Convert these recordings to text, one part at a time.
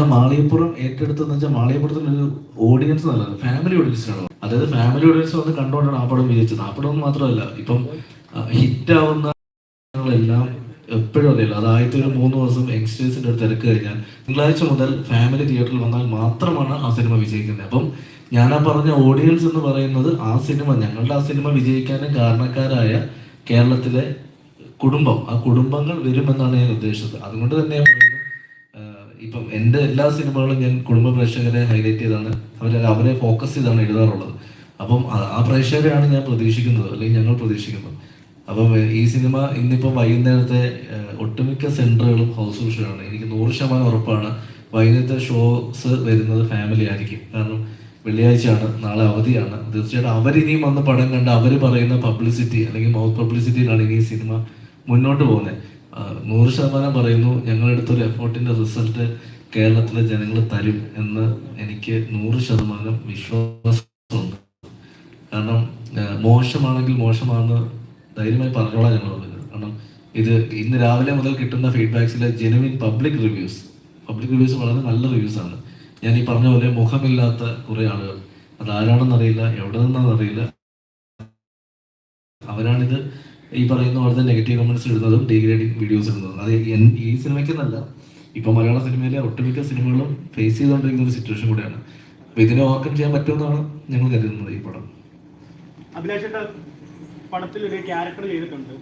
കാരണം മാളികപ്പുറം ഏറ്റെടുത്തെന്ന് വെച്ചാൽ മാളികപ്പുറത്തിന് ഒരു ഓഡിയൻസ് നല്ലതാണ്. ഫാമിലി ഓഡിയൻസിനാണ് അതായത് ഫാമിലി ഓഡിയൻസ് വന്ന് കണ്ടുകൊണ്ടാണ് ആ പടം വിജയിച്ചത് ആ പടം മാത്രമല്ല ഇപ്പം ഹിറ്റ് ആവുന്ന എല്ലാം എപ്പോഴും അറിയില്ല. അത് ആദ്യത്തെ ഒരു മൂന്ന് ദിവസം യങ്സ്റ്റേഴ്സിന്റെ അടുത്ത് തിരക്ക് കഴിഞ്ഞാൽ തിങ്കളാഴ്ച മുതൽ ഫാമിലി തിയേറ്ററിൽ വന്നാൽ മാത്രമാണ് ആ സിനിമ വിജയിക്കുന്നത്. അപ്പം ഞാൻ ആ പറഞ്ഞ ഓഡിയൻസ് എന്ന് പറയുന്നത് ആ സിനിമ ഞങ്ങളുടെ ആ സിനിമ വിജയിക്കാനും കാരണക്കാരായ കേരളത്തിലെ കുടുംബം. ആ കുടുംബങ്ങൾ വരുമെന്നാണ് ഞാൻ ഉദ്ദേശിച്ചത്. അതുകൊണ്ട് തന്നെ ഇപ്പം എന്റെ എല്ലാ സിനിമകളും ഞാൻ കുടുംബ പ്രേക്ഷകരെ ഹൈലൈറ്റ് ചെയ്താണ്. അവരെ അവരെ ഫോക്കസ് ചെയ്താണ് എഴുതാറുള്ളത്. അപ്പം ആ- പ്രേക്ഷകരെയാണ് ഞാൻ പ്രതീക്ഷിക്കുന്നത് അല്ലെങ്കിൽ ഞങ്ങൾ പ്രതീക്ഷിക്കുന്നത്. അപ്പം ഈ സിനിമ ഇന്നിപ്പം വൈകുന്നേരത്തെ ഒട്ടുമിക്ക സെന്ററുകളും ഹൗസ് ഷോ ആണ് എനിക്ക് നൂറ് ശതമാനം ഉറപ്പാണ് വൈകുന്നേരത്തെ ഷോസ് വരുന്നത് ഫാമിലി ആയിരിക്കും. കാരണം വെള്ളിയാഴ്ചയാണ് നാളെ അവധിയാണ്. തീർച്ചയായിട്ടും അവരിനിയും വന്ന് പടം കണ്ട് അവർ പറയുന്ന പബ്ലിസിറ്റി അല്ലെങ്കിൽ മൗത്ത് പബ്ലിസിറ്റിയിലാണ് ഇനി ഈ സിനിമ മുന്നോട്ട് പോകുന്നത്. നൂറ് ശതമാനം പറയുന്നു ഞങ്ങളെടുത്തൊരു എഫേർട്ടിന്റെ റിസൾട്ട് കേരളത്തിലെ ജനങ്ങൾ തരും എന്ന് എനിക്ക് നൂറ് ശതമാനം വിശ്വാസമുണ്ട്. കാരണം മോശമാണെങ്കിൽ മോശമാണെന്ന് ധൈര്യമായി പറഞ്ഞോളാം ഞങ്ങൾ പറഞ്ഞത് കാരണം ഇത് ഇന്ന് രാവിലെ മുതൽ കിട്ടുന്ന ഫീഡ്ബാക്സിലെ genuine public reviews public reviews വളരെ നല്ല റിവ്യൂസ് ആണ്. ഞാൻ ഈ പറഞ്ഞ പോലെ മുഖമില്ലാത്ത കുറേ ആളുകൾ. അത് ആരാണെന്നറിയില്ല എവിടെ നിന്നാണെന്നറിയില്ല. അവരാണിത് ഈ പറയുന്ന പോലത്തെ നെഗറ്റീവ് കമൻസ് ഇടുന്നതും ഡീഗ്രേഡിങ് വീഡിയോസ് ഇടുന്നതും. അത് ഈ സിനിമയ്ക്കെന്നല്ല. ഇപ്പൊ മലയാള സിനിമയിലെ ഒട്ടുമിക്ക സിനിമകളും ഫേസ് ചെയ്തുകൊണ്ടിരിക്കുന്ന ഒരു സിറ്റുവേഷൻ കൂടിയാണ്. അപ്പൊ ഇതിനെ ഓവർകം ചെയ്യാൻ പറ്റുമെന്നാണ് ഞങ്ങൾ കരുതുന്നത് ഈ പടം. അഭിലാഷേട്ട പടത്തിൽ ഒരു ക്യാരക്ടർ ചെയ്തിട്ടുണ്ട്.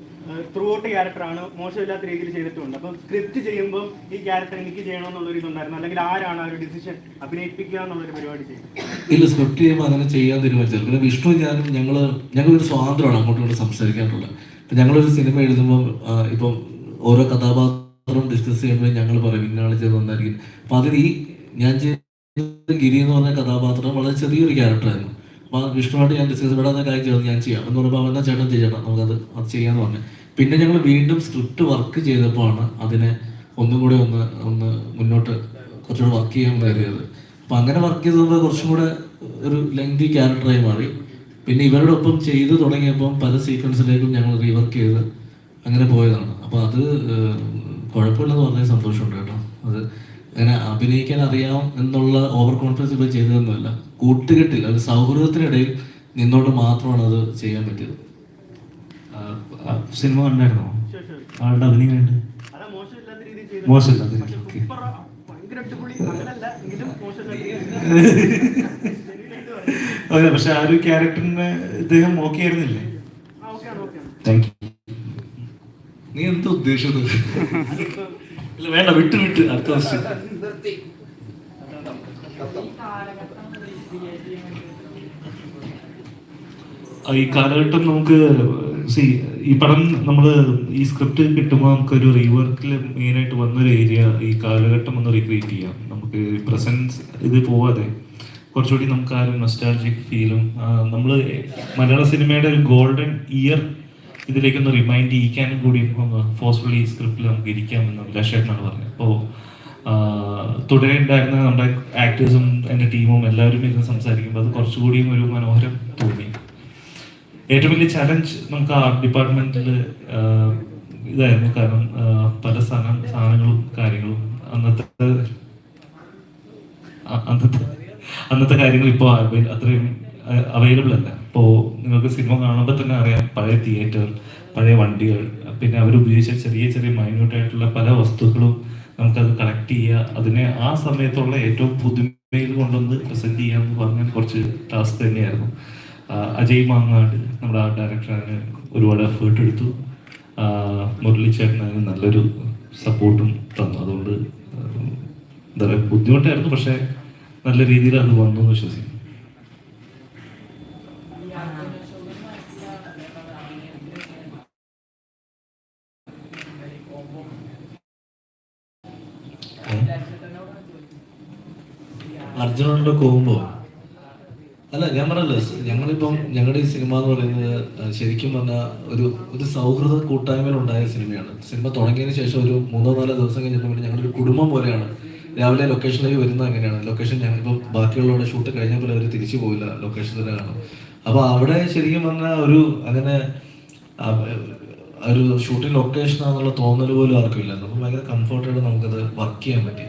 ത്രൂ ഔട്ട് ക്യാരക്ടറാണ് മോശമില്ലാത്ത രീതിയിൽ ചെയ്തിട്ടുണ്ട്. അപ്പം സ്ക്രിപ്റ്റ് ചെയ്യുമ്പോൾ ഈ ക്യാരക്ടർ എനിക്ക് ചെയ്യണമെന്നുള്ളൊരു ഇതുണ്ടായിരുന്നു. അല്ലെങ്കിൽ ആരാണ് ആ ഒരു ഡിസിഷൻ അഭിനയിപ്പിക്കുക എന്നുള്ളൊരു പരിപാടി ചെയ്തത് ഇല്ല സ്ക്രിപ്റ്റ് ചെയ്യുമ്പോൾ അങ്ങനെ ചെയ്യാൻ തീരുമാനിച്ചത്. പിന്നെ വിഷ്ണു ഞാനും ഞങ്ങൾ ഞങ്ങളൊരു സ്വാതന്ത്ര്യമാണ് അങ്ങോട്ടും ഇങ്ങോട്ടും സംസാരിക്കാനുള്ളത്. ഇപ്പൊ ഞങ്ങളൊരു സിനിമ എഴുതുമ്പോൾ ഇപ്പം ഓരോ കഥാപാത്രം ഡിസ്കസ് ചെയ്യുമ്പോൾ ഞങ്ങൾ പറയും ഇന്നാൾ ചെയ്ത് നന്നായിരിക്കും. അപ്പൊ അതിൽ ഈ ഞാൻ ചെയ്ത ഗിരി എന്ന് പറഞ്ഞ കഥാപാത്രം വളരെ ചെറിയൊരു ക്യാരക്ടറായിരുന്നു അപ്പൊ വിഷ്ണുവായിട്ട് ഞാൻ ഡിസ്കസ് വിടാത്ത കാര്യം ഞാൻ ചെയ്യാം. എന്ന് പറയുമ്പോൾ അവനാ ചേട്ടൻ ചെയ്യണം നമുക്കത് അത് ചെയ്യാന്ന് പറഞ്ഞു. പിന്നെ ഞങ്ങൾ വീണ്ടും സ്ക്രിപ്റ്റ് വർക്ക് ചെയ്തപ്പോഴാണ് അതിനെ ഒന്നും കൂടെ ഒന്ന് ഒന്ന് മുന്നോട്ട് കുറച്ചുകൂടെ വർക്ക് ചെയ്യാൻ കയറിയത് അപ്പൊ അങ്ങനെ വർക്ക് ചെയ്തപ്പോൾ കുറച്ചും കൂടെ ഒരു ലെങ്തി ക്യാരക്ടറായി മാറി. പിന്നെ ഇവരോടൊപ്പം ചെയ്തു തുടങ്ങിയപ്പം പല സീക്വൻസിലേക്കും ഞങ്ങൾ റീവർക്ക് ചെയ്ത് അങ്ങനെ പോയതാണ്. അപ്പോൾ അത് കുഴപ്പമില്ലെന്ന് പറഞ്ഞ സന്തോഷമുണ്ട് കേട്ടോ. അത് അങ്ങനെ അഭിനയിക്കാൻ അറിയാം എന്നുള്ള ഓവർ കോൺഫിഡൻസ് ഇപ്പോൾ ചെയ്തതൊന്നുമല്ല. കൂട്ടുകെട്ടിൽ ഒരു സൗഹൃദത്തിനിടയിൽ നിന്നോട് മാത്രമാണ് അത് ചെയ്യാൻ പറ്റിയത്. സിനിമ കണ്ടായിരുന്നോ. ആളുടെ അഭിനയം കണ്ട്? മോശമില്ലാത്ത അതെ പക്ഷെ ആ ഒരു ക്യാരക്ടറിന് ഇദ്ദേഹം ഓക്കെ ആയിരുന്നില്ലേ താങ്ക് യു നീ എന്താ ഉദ്ദേശിച്ചത്? ഇല്ല വേണ്ട വിട്ട് വിട്ട് അടുത്ത ക്വസ്റ്റ്യൻ ഈ കാലഘട്ടം നമുക്ക് സി ഈ പടം നമ്മൾ ഈ സ്ക്രിപ്റ്റ് കിട്ടുമ്പോൾ നമുക്കൊരു റീവർക്കിൽ മെയിനായിട്ട് വന്നൊരു ഏരിയ ഈ കാലഘട്ടം ഒന്ന് റീക്രിയേറ്റ് ചെയ്യാം. നമുക്ക് പ്രസൻസ് ഇത് പോവാതെ. കുറച്ചുകൂടി നമുക്ക് ആ ഒരു നൊസ്റ്റാൾജിക് ഫീലും നമ്മൾ മലയാള സിനിമയുടെ ഒരു ഗോൾഡൻ ഇയർ ഇതിലേക്കൊന്ന് റിമൈൻഡ് ചെയ്യിക്കാനും കൂടി ഫോഴ്സ്ഫുള്ളി സ്ക്രിപ്റ്റിൽ നമുക്ക് ഇരിക്കാമെന്ന് അഭിലാഷേട്ടനാണ് പറഞ്ഞത്. അപ്പോൾ തുടരെ ഉണ്ടായിരുന്ന നമ്മുടെ ആക്ടേഴ്സും എന്റെ ടീമും എല്ലാവരും ഇരുന്ന് സംസാരിക്കുമ്പോൾ അത് കുറച്ചുകൂടിയും ഒരു മനോഹരം തോന്നി. ഏറ്റവും വലിയ ചലഞ്ച് നമുക്ക് ആ ഡിപ്പാർട്ട്മെന്റിൽ ഇതായിരുന്നു. കാരണം പല സാധനം സാധനങ്ങളും കാര്യങ്ങളും അന്നത്തെ അന്നത്തെ അന്നത്തെ കാര്യങ്ങൾ ഇപ്പോൾ അത്രയും അവൈലബിൾ അല്ല. ഇപ്പോൾ നിങ്ങൾക്ക് സിനിമ കാണുമ്പോൾ തന്നെ അറിയാം പഴയ തിയേറ്റർ പഴയ വണ്ടികൾ പിന്നെ അവർ ഉപയോഗിച്ച ചെറിയ ചെറിയ മൈന്യൂട്ടായിട്ടുള്ള പല വസ്തുക്കളും നമുക്കത് കളക്ട് ചെയ്യുക. അതിനെ ആ സമയത്തുള്ള ഏറ്റവും പുതുമയിൽ കൊണ്ടുവന്ന് പ്രസന്റ് ചെയ്യുക എന്ന് പറഞ്ഞാൽ കുറച്ച് ടാസ്ക് തന്നെയായിരുന്നു. അജയ് മാങ്ങാട് നമ്മുടെ ആ ഡയറക്ടർ ഒരുപാട് എഫേർട്ട് എടുത്തു. മുരളി ചേട്ടൻ നല്ലൊരു സപ്പോർട്ടും തന്നു. അതുകൊണ്ട് എന്താ പറയുക ബുദ്ധിമുട്ടായിരുന്നു. പക്ഷേ നല്ല രീതിയിൽ അത് വന്നു എന്ന് വിശ്വസിക്കുന്നു. അർജുനോട് പോകുമ്പോ അല്ല ഞാൻ പറഞ്ഞല്ലോ ഞങ്ങളിപ്പം ഞങ്ങളുടെ ഈ സിനിമ എന്ന് പറയുന്നത് ശരിക്കും പറഞ്ഞാൽ ഒരു ഒരു സൗഹൃദ കൂട്ടായ്മയിലുണ്ടായ സിനിമയാണ്. സിനിമ തുടങ്ങിയതിന് ശേഷം ഒരു മൂന്നോ നാലോ ദിവസം കഴിഞ്ഞപ്പോൾ ഞങ്ങളൊരു കുടുംബം പോലെയാണ്. രാവിലെ ലൊക്കേഷനിലേക്ക് വരുന്നത് അങ്ങനെയാണ്. ലൊക്കേഷൻ ഞങ്ങൾ ബാക്കിയുള്ളവരുടെ ഷൂട്ട് കഴിഞ്ഞപ്പോൾ അവർ തിരിച്ചു പോയില്ല ലൊക്കേഷൻ തന്നെ കാണും അപ്പോൾ അവിടെ ശരിക്കും പറഞ്ഞാൽ ഒരു അങ്ങനെ ഒരു ഷൂട്ടിംഗ് ലൊക്കേഷൻ ആണെന്നുള്ള തോന്നൽ പോലും ആർക്കും ഇല്ല അപ്പം ഭയങ്കര കംഫർട്ടായിട്ട് നമുക്കത് വർക്ക് ചെയ്യാൻ പറ്റി.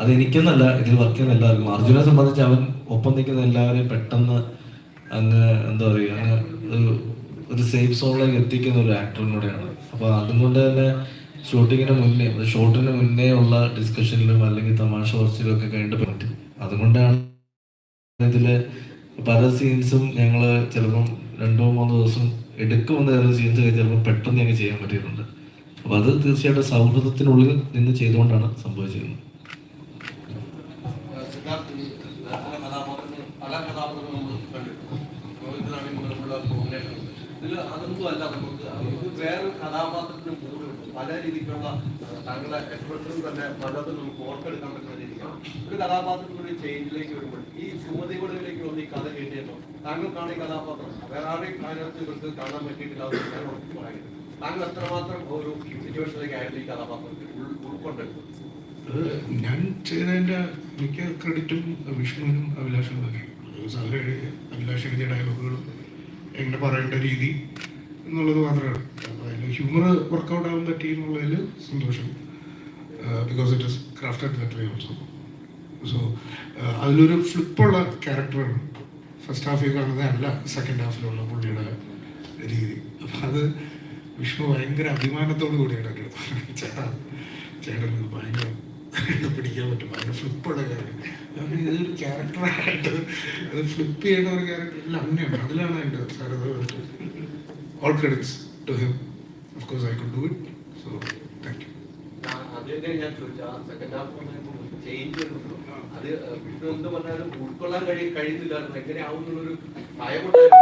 അത് എനിക്കെന്നല്ല ഇതിൽ വർക്ക് ചെയ്യുന്ന എല്ലാവർക്കും. അർജുനെ സംബന്ധിച്ച് അവൻ ഒപ്പം നിൽക്കുന്ന എല്ലാവരെയും പെട്ടെന്ന് അങ്ങ് എന്താ പറയുക അങ്ങ് ഒരു സേഫ് സോണിലേക്ക് എത്തിക്കുന്ന ഒരു ആക്ടറിനൂടെയാണ് അപ്പോൾ അതുകൊണ്ട് തന്നെ ഷൂട്ടിങ്ങിന് മുന്നേ ഷൂട്ടിന് മുന്നേ ഉള്ള ഡിസ്കഷനിലും അല്ലെങ്കിൽ തമാശ കുറച്ചിലും ഒക്കെ കഴിഞ്ഞിട്ട് പറ്റും അതുകൊണ്ടാണ് ഇതിൽ പല സീൻസും ഞങ്ങൾ ചിലപ്പം രണ്ടോ മൂന്നോ ദിവസം എടുക്കുമെന്ന് തരുന്ന സീൻസ് ഒക്കെ ചിലപ്പോൾ പെട്ടെന്ന് ഞങ്ങൾക്ക് ചെയ്യാൻ പറ്റിയിട്ടുണ്ട്. അപ്പൊ അത് തീർച്ചയായിട്ടും സൗഹൃദത്തിനുള്ളിൽ നിന്ന് ചെയ്തുകൊണ്ടാണ് സംഭവിച്ചിരുന്നത്. ഇതിൽ അതൊന്നും അല്ല നമുക്ക്. ഇത് വേറെ കഥാപാത്രത്തിന് പല രീതിക്കുള്ള താങ്കളെ താങ്കളുടെ എക്സ്പ്രഷൻ തന്നെ പലതും നമുക്ക് ഓർത്തെടുക്കാൻ പറ്റുന്ന രീതിക്കാണ് ഒരു കഥാപാത്രത്തിന് ഒരു ചേഞ്ചിലേക്ക് വരുമ്പോൾ ഈ സുമതി കുടലിലേക്ക് വന്ന് ഈ കഥ കേട്ടിയപ്പോൾ താങ്കൾക്കാണ് ഈ കഥാപാത്രം വേറെ ആരെയും അതിനകത്ത് ഇവർക്ക് കാണാൻ പറ്റിയിട്ടില്ല താങ്കൾ എത്രമാത്രം ഒരു സിറ്റുവേഷനിലേക്ക് ആയിരുന്നു ഈ കഥാപാത്രത്തിൽ ഉൾ- ഉൾക്കൊണ്ടെടുത്തു ഞാൻ ചെയ്തതിന്റെ മിക്ക ക്രെഡിറ്റും വിഷ്ണുവിനും അഭിലാഷനും തന്നെ. അവർ അഭിലാഷ് എഴുതിയ ഡയലോഗുകളും എങ്ങനെ പറയേണ്ട രീതി എന്നുള്ളത് മാത്രമാണ്. ഹ്യൂമർ വർക്കൗട്ട് ആവുന്ന പറ്റി എന്നുള്ളതിൽ സന്തോഷം. Because it is crafted that way also so അതിലൊരു ഫ്ലിപ്പുള്ള ക്യാരക്ടറാണ് ഫസ്റ്റ് ഹാഫിൽ കാണുന്നതല്ല സെക്കൻഡ് ഹാഫിലുള്ള പുള്ളിയുടെ രീതി. അപ്പം അത് വിഷ്ണു ഭയങ്കര അഭിമാനത്തോടു കൂടിയാണ് എന്റെ. ചേട്ടാ ചേട്ടൻ ഭയങ്കര പിടിക്കാൻ പറ്റും ഭയങ്കര ഫ്ലിപ്പുള്ള ക്യാരക്ടർ ഇതൊരു ക്യാരക്ടറായിട്ട് അത് ഫ്ലിപ്പ് ചെയ്യേണ്ട ഒരു ക്യാരക്ടർ അല്ല അങ്ങനെയാണ് അതിലാണ് എന്റെ സാറേ all credits to him of course I could do it. So thank you. അത് എന്ത് പറഞ്ഞാലും ഉൾക്കൊള്ളാൻ കഴി എങ്ങനെയാവുന്നുള്ളൊരു ഭയമുണ്ടായിരുന്നു.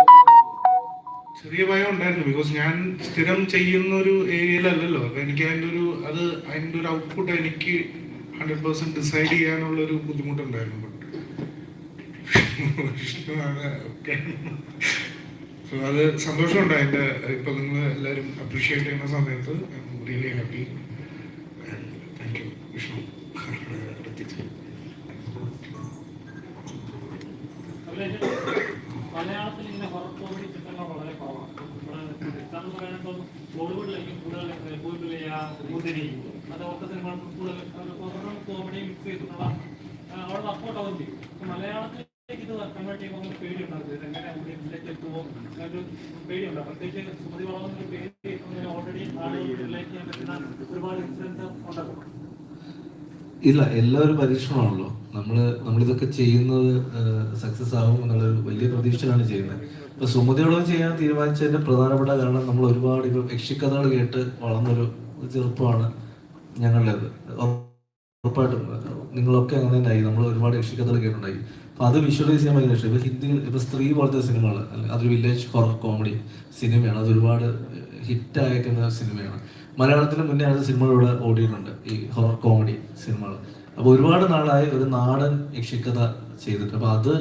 ചെറിയ ഭയം ഉണ്ടായിരുന്നു ബിക്കോസ് ഞാൻ സ്ഥിരം ചെയ്യുന്ന ഒരു ഏരിയയിലല്ലല്ലോ അപ്പൊ എനിക്ക് അതിന്റെ ഒരു അത് അതിന്റെ ഒരു ഔട്ട്പുട്ട് എനിക്ക് ഹൺഡ്രഡ് പേഴ്സെന്റ് ഡിസൈഡ് ചെയ്യാനുള്ള ഒരു ബുദ്ധിമുട്ടുണ്ടായിരുന്നു ബട്ട് വിഷ്ണുവാണ് ഒക്കെ സോ അത് സന്തോഷമുണ്ട്. അതിന്റെ ഇപ്പം നിങ്ങൾ എല്ലാവരും അപ്രീഷിയേറ്റ് ചെയ്യുന്ന സമയത്ത് really happy thank you Vishnu. മലയാളത്തിൽ ഇങ്ങനെ കോമഡി മിക്സ് ചെയ്തിട്ടുള്ള അവിടെ സപ്പോർട്ട് ആവുകയും ചെയ്യും പക്ഷെ മലയാളത്തിലേക്ക് ഇത് കൺവേർട്ട് ചെയ്യുമ്പോൾ നമുക്ക് ഒരുപാട് ഇല്ല എല്ലാവരും പരീക്ഷണമാണല്ലോ. നമ്മൾ നമ്മളിതൊക്കെ ചെയ്യുന്നത് സക്സസ് ആകും എന്നുള്ളൊരു വലിയ പ്രതീക്ഷയിലാണ് ചെയ്യുന്നത്. ഇപ്പൊ സുമതിയോളം ചെയ്യാൻ തീരുമാനിച്ചതിന്റെ പ്രധാനപ്പെട്ട കാരണം നമ്മൾ ഒരുപാട് ഇപ്പൊ യക്ഷിക്കഥകൾ കേട്ട് വളർന്നൊരു ചെറുപ്പമാണ് ഞങ്ങളുടേത്. ഉറപ്പായിട്ടും നിങ്ങളൊക്കെ അങ്ങനെ തന്നെയായി നമ്മൾ ഒരുപാട് യക്ഷിക്കഥകൾ കേട്ടുണ്ടായി അപ്പൊ അത് വിഷ്വലൈസ് ചെയ്യാൻ ഭയങ്കര ഇഷ്ടം. ഇപ്പൊ ഹിന്ദി ഇപ്പൊ സ്ത്രീ പോലത്തെ സിനിമകൾ അതൊരു വില്ലേജ് ഹൊറർ കോമഡി സിനിമയാണ് അതൊരുപാട് ഒരുപാട് ഹിറ്റ് അയക്കുന്ന സിനിമയാണ് മലയാളത്തിന് മുന്നേ അത് സിനിമകളിലൂടെ ഓടിയിട്ടുണ്ട് ഈ ഹൊറർ കോമഡി സിനിമകൾ അപ്പോൾ ഒരുപാട് നാളായി ഒരു നാടൻ യക്ഷിക്കഥ ചെയ്തിട്ട്. അപ്പോൾ അത്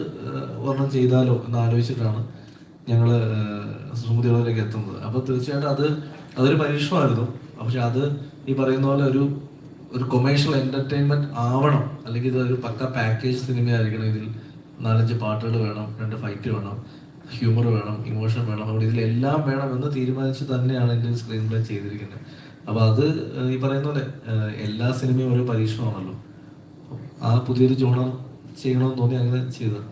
ഒരെണ്ണം ചെയ്താലോ എന്ന് ആലോചിച്ചിട്ടാണ് ഞങ്ങൾ സുമതികളിലേക്ക് എത്തുന്നത്. അപ്പോൾ തീർച്ചയായിട്ടും അത് അതൊരു പരീക്ഷണമായിരുന്നു. പക്ഷെ അത് ഈ പറയുന്ന പോലെ ഒരു ഒരു കൊമേഴ്ഷ്യൽ എന്റർടൈൻമെന്റ് ആവണം. അല്ലെങ്കിൽ ഇത് ഒരു പക്ക പാക്കേജ് സിനിമയായിരിക്കണം ഇതിൽ. നാലഞ്ച് പാട്ടുകൾ വേണം രണ്ട് ഫൈറ്റ് വേണം ഹ്യൂമർ വേണം ഇമോഷൻ വേണം. അവിടെ ഇതിലെല്ലാം വേണം എന്ന് തീരുമാനിച്ച് തന്നെയാണ് എന്റെ സ്ക്രീൻ പ്ലേ ചെയ്തിരിക്കുന്നത്. അപ്പോൾ അത് ഈ പറയുന്ന പോലെ എല്ലാ സിനിമയും ഒരു പരീക്ഷണമാണല്ലോ. ആ പുതിയൊരു ജോണർ ചെയ്യണമെന്ന് തോന്നി അങ്ങനെ ചെയ്തത്.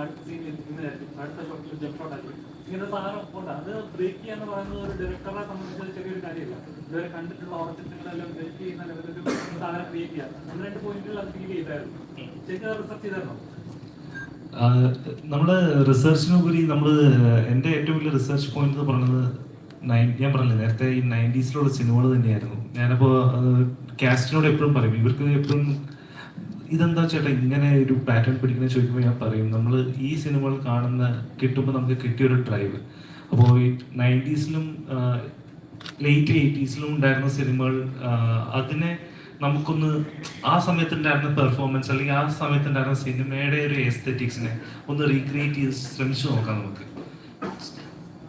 അടുത്ത സീനിൽ ഇങ്ങനെയായിരിക്കും അടുത്ത ഷോട്ടിൽ ജംപ് ഷോട്ട് ആയിരിക്കും. ഇങ്ങനെ സാധനം ഉണ്ട്. അത് ബ്രേക്ക് ചെയ്യാന്ന് പറയുന്നത് ഒരു ഡയറക്ടറെ സംബന്ധിച്ച് ചെറിയൊരു കാര്യമില്ല. ഇതുവരെ കണ്ടിട്ടുള്ള ചിത്രങ്ങളെല്ലാം ബ്രേക്ക് ചെയ്യുന്ന ലെവലിൽ സാധനം ക്രിയേറ്റ് ചെയ്യാം. ഒന്ന് രണ്ട് പോയിന്റുകൾ അത് ഫീൽ ചെയ്തായിരുന്നു. ശരിക്കും റിസർച്ച് ചെയ്തായിരുന്നു? നമ്മുടെ റിസർച്ചിനുപരി നമ്മൾ എന്റെ ഏറ്റവും വലിയ റിസർച്ച് പോയിന്റ് എന്ന് പറയുന്നത് നയൻ ഞാൻ പറഞ്ഞില്ല നേരത്തെ ഈ നയന്റീസിലുള്ള സിനിമകൾ തന്നെയായിരുന്നു. ഞാനപ്പോൾ കാസ്റ്റിനോട് എപ്പോഴും പറയും. ഇവർക്ക് എപ്പോഴും ഇതെന്താ ചേട്ടാ ഇങ്ങനെ ഒരു പാറ്റേൺ പിടിക്കുന്ന ചോദിക്കുമ്പോൾ ഞാൻ പറയും നമ്മൾ ഈ സിനിമകൾ കാണുന്ന കിട്ടുമ്പോൾ നമുക്ക് കിട്ടിയൊരു ഡ്രൈവ് അപ്പോൾ ഈ നയന്റീസിലും ലേറ്റ് എയ്റ്റീസിലും ഉണ്ടായിരുന്ന സിനിമകൾ അതിനെ നമുക്കൊന്ന് ആ സമയത്തുണ്ടായിരുന്ന പെർഫോമൻസ് അല്ലെങ്കിൽ ആ സമയത്തുണ്ടായിരുന്ന സിനിമയുടെ ഒരു എസ്തെറ്റിക്സിനെ ഒന്ന് റീക്രിയേറ്റ് ചെയ്ത് ശ്രമിച്ചു നോക്കാം നമുക്ക്.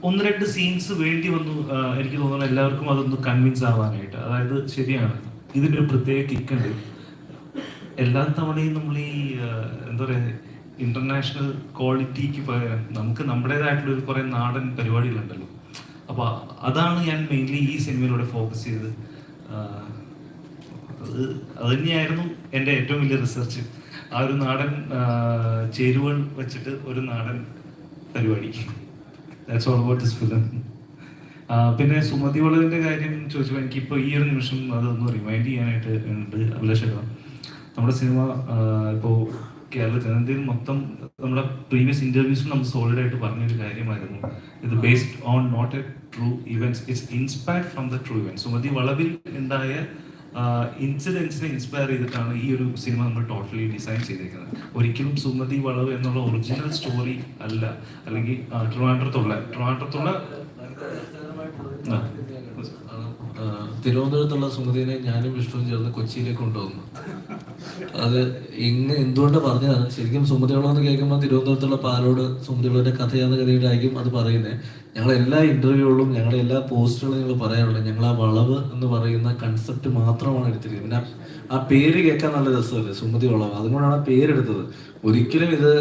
ഒന്ന് രണ്ട് സീൻസ് വേണ്ടി വന്നു എനിക്ക് തോന്നുന്നു എല്ലാവർക്കും അതൊന്ന് കൺവിൻസ് ആവാനായിട്ട്. അതായത് ശരിയാണ്. ഇതിനൊരു പ്രത്യേക കിക്ക് ഉണ്ട്. എല്ലാ തവണയും നമ്മൾ ഈ എന്താ പറയുക ഇന്റർനാഷണൽ ക്വാളിറ്റിക്ക് പകരം നമുക്ക് നമ്മുടേതായിട്ടുള്ള ഒരു കുറെ നാടൻ പരിപാടികളുണ്ടല്ലോ. അപ്പോൾ അതാണ് ഞാൻ മെയിൻലി ഈ സിനിമയിലൂടെ ഫോക്കസ് ചെയ്തത്. അത് തന്നെയായിരുന്നു എന്റെ ഏറ്റവും വലിയ റിസർച്ച് ആ ഒരു നാടൻ ചേരുവകൾ വെച്ചിട്ട് ഒരു നാടൻ പരിപാടി. That's all about this film പിന്നെ സുമതി വളവിന്റെ കാര്യം ചോദിച്ചപ്പോൾ എനിക്കിപ്പോൾ ഈ ഒരു നിമിഷം അതൊന്ന് റിമൈൻഡ് ചെയ്യാനായിട്ട് ഉണ്ട് അഭിലാഷേട്ടാ. നമ്മുടെ സിനിമ ഇപ്പോൾ കേരള ജനതയിൽ മൊത്തം നമ്മുടെ പ്രീവിയസ് ഇന്റർവ്യൂസിൽ നമ്മൾ സോളിഡ് ആയിട്ട് പറഞ്ഞൊരു കാര്യമായിരുന്നു. ഇത് based on not a true events it's inspired from the true event Sumathi വളവിൽ ഉണ്ടായ ഇൻസിഡൻസിനെ ഇൻസ്പയർ ചെയ്തിട്ടാണ് ഈ ഒരു സിനിമ നമ്മൾ ടോട്ടലി ഡിസൈൻ ചെയ്തേക്കുന്നത്. ഒരിക്കലും സുമതി വളവ് എന്നുള്ള ഒറിജിനൽ സ്റ്റോറി അല്ല. അല്ലെങ്കിൽ ട്രിവാൻഡ്രത്തുള്ള ട്രിവാൻഡ്രത്തുള്ള തിരുവനന്തപുരത്തുള്ള സുമതിനെ ഞാനും വിഷ്ണുവും ചേർന്ന് കൊച്ചിയിലേക്ക് കൊണ്ടുവന്നു. അത് ഇങ്ങനെ എന്തുകൊണ്ട് പറഞ്ഞതാണ്? ശരിക്കും സുമതിയുള്ളതെന്ന് കേൾക്കുമ്പോൾ തിരുവനന്തപുരത്തുള്ള പാലോട് സുമതിയുള്ളവരുടെ കഥയാണെന്ന കഥയിലായിരിക്കും അത് പറയുന്നത് ഞങ്ങളെ എല്ലാ ഇന്റർവ്യൂകളും ഞങ്ങളുടെ എല്ലാ പോസ്റ്റുകളും ഞങ്ങൾ പറയാറുള്ളത് ഞങ്ങൾ ആ വളവ് എന്ന് പറയുന്ന കൺസെപ്റ്റ് മാത്രമാണ് എടുത്തിരിക്കുന്നത്. പിന്നെ ആ- പേര് കേൾക്കാൻ നല്ല രസമല്ലേ സുമതി വളവ് അതുകൊണ്ടാണ് ആ പേരെടുത്തത്. ഒരിക്കലും ഇത്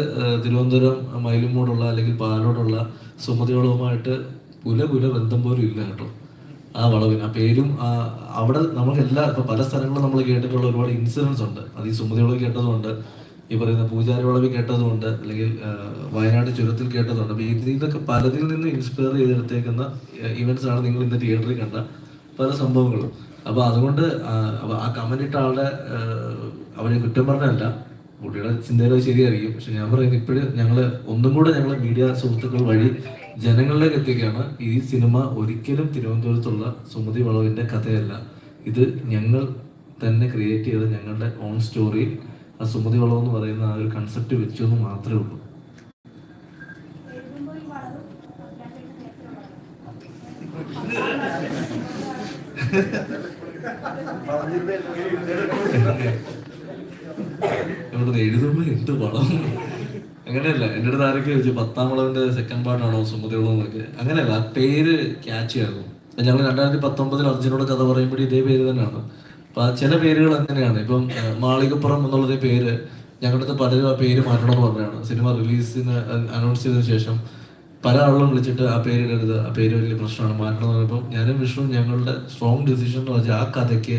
തിരുവനന്തപുരം മയിലുമോടുള്ള അല്ലെങ്കിൽ പാലോടുള്ള സുമതി വളവുമായിട്ട് കുല കുല ബന്ധം പോലും ഇല്ല കേട്ടോ. ആ വളവിന്. ആ പേരും അവിടെ നമുക്ക് എല്ലാ ഇപ്പൊ പല സ്ഥലങ്ങളും നമ്മൾ കേട്ടിട്ടുള്ള ഒരുപാട് ഇൻസിഡൻസ് ഉണ്ട്. അത് ഈ സുമതി വളവ് കേട്ടതുകൊണ്ട് ഈ പറയുന്ന പൂജാരി വളവിൽ കേട്ടതുകൊണ്ട് അല്ലെങ്കിൽ വയനാട് ചുരത്തിൽ കേട്ടതുകൊണ്ട് അപ്പൊ ഇത് ഇതൊക്കെ പലതിൽ നിന്ന് ഇൻസ്പയർ ചെയ്തെടുത്തേക്കുന്ന ഇവന്റ്സ് ആണ് നിങ്ങൾ ഇന്ന് തിയേറ്ററിൽ കണ്ട പല സംഭവങ്ങളും. അപ്പൊ അതുകൊണ്ട് ആ, കമന്റ് ഇട്ട ആളുടെ അവരെ കുറ്റം പറഞ്ഞല്ല കുട്ടിയുടെ ചിന്തയിലോ ശരിയായിരിക്കും. പക്ഷെ ഞാൻ പറയുന്നത് ഇപ്പോഴും ഞങ്ങൾ ഒന്നും കൂടെ ഞങ്ങൾ മീഡിയ സുഹൃത്തുക്കൾ വഴി ജനങ്ങളിലേക്ക് എത്തിക്കുകയാണ്. ഈ സിനിമ ഒരിക്കലും തിരുവനന്തപുരത്തുള്ള സുമതി വളവിന്റെ കഥയല്ല. ഇത് ഞങ്ങൾ തന്നെ ക്രിയേറ്റ് ചെയ്ത ഞങ്ങളുടെ ഓൺ സ്റ്റോറി ആ സുമതി വളവ് എന്ന് പറയുന്ന ആ ഒരു കൺസെപ്റ്റ് വെച്ചു എന്ന് മാത്രമേ ഉള്ളൂ. എഴുതുമ്പോ എഴുതുമ്പോൾ എന്ത് വളം അങ്ങനെയല്ല. എന്റെ അടുത്ത് ആരൊക്കെ ചോദിച്ചു പത്താം വളവിന്റെ സെക്കൻഡ് പാർട്ടാണോ സുമതി വളം എന്നൊക്കെ. അങ്ങനെയല്ല ആ പേര് ക്യാച്ച് ആകും ഞങ്ങൾ രണ്ടായിരത്തി പത്തൊമ്പതിൽ അർജുനോട് കഥ പറയുമ്പോൾ ഇതേ പേര് തന്നെയാണ്. അപ്പൊ ആ ചില പേരുകൾ അങ്ങനെയാണ്. ഇപ്പം മാളികപ്പുറം എന്നുള്ളതേ പേര് ഞങ്ങളുടെ അടുത്ത് പലരും ആ പേര് മാറ്റണം എന്ന് പറഞ്ഞാണ്. സിനിമ റിലീസിന് അനൗൺസ് ചെയ്തതിന് ശേഷം പല ആളുകളും വിളിച്ചിട്ട് ആ പേര് ഇടരുത് ആ പേര് വലിയ പ്രശ്നമാണ് മാറ്റണം എന്ന് പറഞ്ഞപ്പോൾ ഞാനും വിഷ്ണു ഞങ്ങളുടെ സ്ട്രോങ് ഡിസിഷൻ എന്ന് വെച്ചാൽ ആ കഥയ്ക്ക്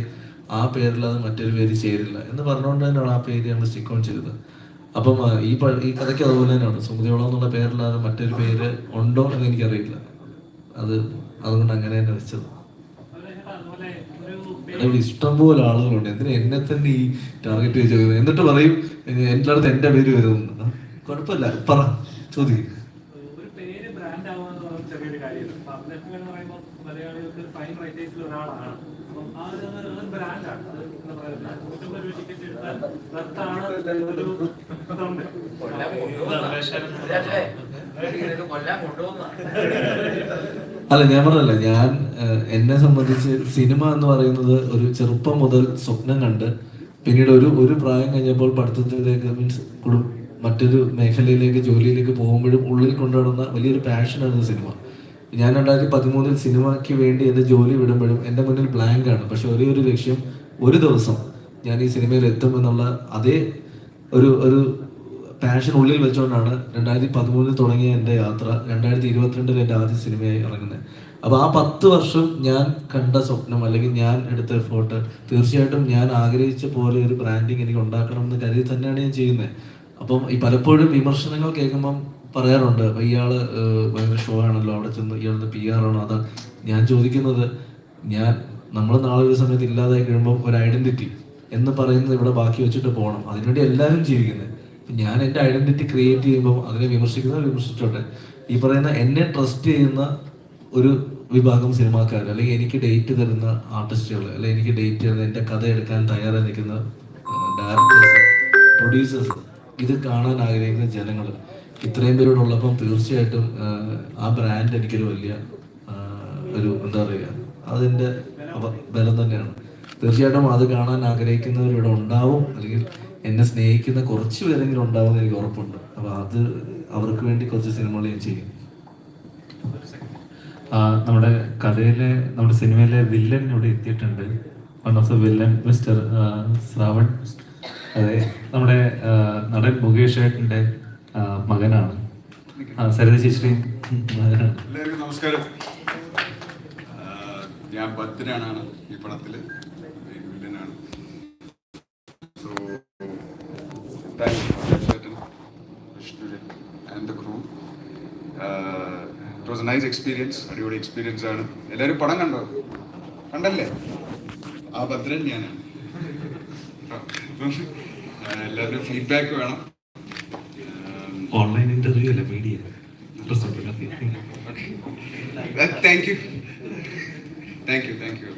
ആ പേരില്ലാതെ മറ്റൊരു പേര് ചേരില്ല എന്ന് പറഞ്ഞുകൊണ്ട് തന്നെയാണ് ആ പേര് ഞങ്ങൾ സ്റ്റിക്ക് ഓൺ ചെയ്തത്. അപ്പം ഈ ഈ കഥയ്ക്ക് അതുപോലെ തന്നെയാണ്. സുമതിയോളം എന്നുള്ള പേരില്ലാതെ മറ്റൊരു പേര് ഉണ്ടോ എന്ന് എനിക്കറിയില്ല. അത് അതുകൊണ്ട് അങ്ങനെ തന്നെ വെച്ചത്. ഇവിടെ ഇഷ്ടംപോലെ ആളുകളുണ്ട്. എന്തിനാ എന്നെ തന്നെ ഈ ടാർഗറ്റ് വെച്ചത് എന്നിട്ട് പറയും എന്റെ അടുത്ത് എന്റെ പേര് വരുന്നു കുഴപ്പമില്ല. പറ റൈറ്റേഴ്സിൽ ഒരാളാണ്. അപ്പം ആ ഒരു ബ്രാൻഡാണ് അല്ല ഞാൻ പറഞ്ഞല്ല ഞാൻ എന്നെ സംബന്ധിച്ച് സിനിമ എന്ന് പറയുന്നത് ഒരു ചെറുപ്പം മുതൽ സ്വപ്നം കണ്ട് പിന്നീട് ഒരു ഒരു പ്രായം കഴിഞ്ഞപ്പോൾ പഠിത്തത്തിലേക്ക് മീൻസ് കുടും മറ്റൊരു മേഖലയിലേക്ക് ജോലിയിലേക്ക് പോകുമ്പോഴും ഉള്ളിൽ കൊണ്ടുവരുന്ന വലിയൊരു പാഷനാണ് സിനിമ. ഞാൻ രണ്ടായിരത്തി പതിമൂന്നിൽ സിനിമയ്ക്ക് വേണ്ടി എന്റെ ജോലി വിടുമ്പോഴും എന്റെ മുന്നിൽ ബ്ലാങ്ക് ആണ്. പക്ഷെ ഒരേ ഒരു ലക്ഷ്യം ഒരു ദിവസം ഞാൻ ഈ സിനിമയിൽ എത്തും എന്നുള്ള അതേ ഒരു ഒരു പാഷൻ ഉള്ളിൽ വെച്ചുകൊണ്ടാണ് രണ്ടായിരത്തി പതിമൂന്നിൽ തുടങ്ങിയ എന്റെ യാത്ര രണ്ടായിരത്തി ഇരുപത്തിരണ്ടിൽ എന്റെ ആദ്യ സിനിമയായി ഇറങ്ങുന്നത്. അപ്പോൾ ആ പത്ത് വർഷം ഞാൻ കണ്ട സ്വപ്നം അല്ലെങ്കിൽ ഞാൻ എടുത്ത എഫേർട്ട് തീർച്ചയായിട്ടും ഞാൻ ആഗ്രഹിച്ച പോലെ ഒരു ബ്രാൻഡിങ് എനിക്ക് ഉണ്ടാക്കണം എന്ന് കരുതി തന്നെയാണ് ഞാൻ ചെയ്യുന്നത്. അപ്പം ഈ പലപ്പോഴും വിമർശനങ്ങൾ കേൾക്കുമ്പം പറയാറുണ്ട് ഇയാൾ ഭയങ്കര ഷോ ആണല്ലോ അവിടെ ചെന്ന് ഇയാളുടെ പി ആർ ആണോ? അതാ ഞാൻ ചോദിക്കുന്നത് ഞാൻ നമ്മൾ നാളെ ഒരു സമയത്ത് ഇല്ലാതായി കഴിയുമ്പോൾ ഒരു ഐഡന്റിറ്റി എന്ന് പറയുന്നത് ഇവിടെ ബാക്കി വെച്ചിട്ട് പോകണം. അതിനുവേണ്ടി എല്ലാവരും ജീവിക്കുന്നത്. ഞാൻ എന്റെ ഐഡന്റിറ്റി ക്രിയേറ്റ് ചെയ്യുമ്പോൾ അതിനെ വിമർശിക്കുന്ന വിമർശിച്ചോട്ടെ ഈ പറയുന്ന എന്നെ ട്രസ്റ്റ് ചെയ്യുന്ന ഒരു വിഭാഗം സിനിമാക്കാർ അല്ലെങ്കിൽ എനിക്ക് ഡേറ്റ് തരുന്ന ആർട്ടിസ്റ്റുകൾ അല്ലെങ്കിൽ എനിക്ക് ഡേറ്റ് തരുന്ന എന്റെ കഥ എടുക്കാൻ തയ്യാറായി നിൽക്കുന്ന ഡയറക്ടേഴ്സ് പ്രൊഡ്യൂസേഴ്സ് ഇത് കാണാൻ ആഗ്രഹിക്കുന്ന ജനങ്ങൾ ഇത്രയും പേരോടുള്ളപ്പം തീർച്ചയായിട്ടും ആ ബ്രാൻഡ് എനിക്കൊരു വലിയ ഒരു എന്താ പറയുക അതിന്റെ ബലം തന്നെയാണ്. തീർച്ചയായിട്ടും അത് കാണാൻ ആഗ്രഹിക്കുന്നവർ ഇവിടെ ഉണ്ടാവും. അല്ലെങ്കിൽ എന്നെ സ്നേഹിക്കുന്ന കുറച്ച് പേരെങ്കിലും ഉണ്ടാവും എനിക്ക് ഉറപ്പുണ്ട്. അപ്പോൾ അത് അവർക്ക് വേണ്ടി കുറച്ച് സിനിമകൾ ഞാൻ ചെയ്യും. നമ്മുടെ കഥയിലെ നമ്മുടെ സിനിമയിലെ വില്ലൻ ഇവിടെ എത്തിയിട്ടുണ്ട്. One of the villain mister Shravan. അതെ നമ്മുടെ നടൻ മുകേഷ് ഏട്ടന്റെ മകനാണ്. സരിത ശിശ്രീ മകനാണ് നമസ്കാരം. ഞാൻ ഭദ്രനാണ് ഈ പടത്തിൽ. So thank you and the crew it was a nice experience അടിപൊളി എക്സ്പീരിയൻസ് ആണ്. എല്ലാവരും പടം കണ്ടോ? കണ്ടല്ലേ? ആ ഭദ്രൻ ഞാനാണ്. എല്ലാവരും ഫീഡ്ബാക്ക് വേണം. ഓൺലൈൻ ഇന്റർവ്യൂ അല്ല media thank you thank you thank you